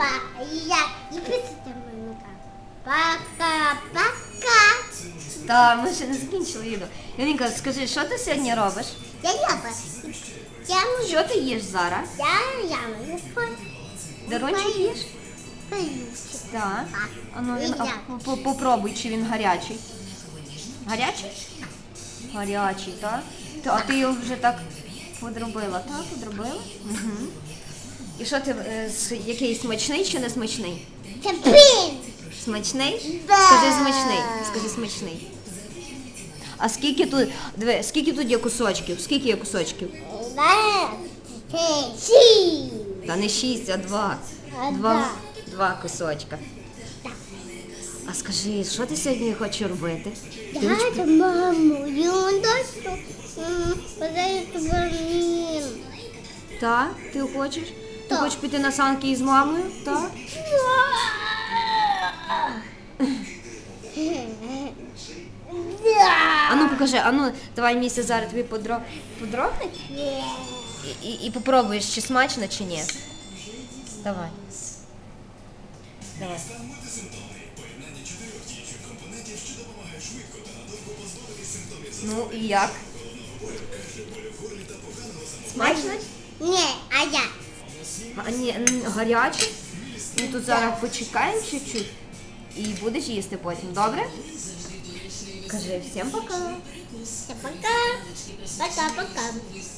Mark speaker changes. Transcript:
Speaker 1: Па, я і писати так. Пока-пока.
Speaker 2: Та ми ще не закінчили відео. Янинка, скажи, що ти сьогодні робиш?
Speaker 1: Я яба. Я.
Speaker 2: Що ти їш зараз?
Speaker 1: Я я можу
Speaker 2: Дарончик їш? Так. А ну він, а, по- попробуй, чи він гарячий. Гарячий? Гарячий, так? Та, а ти його вже так подробила, так? Подробила? Угу. І що ти, е, с- який смачний чи не смачний?
Speaker 1: Це пін.
Speaker 2: Смачний?
Speaker 1: Да.
Speaker 2: Скажи смачний. Скажи смачний. А скільки тут, диви, скільки тут є кусочків? Скільки є кусочків?
Speaker 1: Це сі.
Speaker 2: Та не шість, а два.
Speaker 1: А,
Speaker 2: Два, два кусочка. А скажи, що ти сьогодні хочеш робити? Ти
Speaker 1: Я
Speaker 2: хоч-
Speaker 1: це маму. Він дощу. Подаю тобі.
Speaker 2: Так, ти хочеш? Ти хочеш піти на санки із мамою? Так? А ну покажи, а ну давай місце зараз тобі подро... подробнить і, і, і попробуєш, чи смачно, чи ні. Давай. Давай. Ну і як? Смачно?
Speaker 1: Ні,
Speaker 2: ні, гаряче. Ми тут зараз почекаємо чуть-чуть і будеш їсти потім, добре? Кажи всім пока.
Speaker 1: Пока. Пока-пока.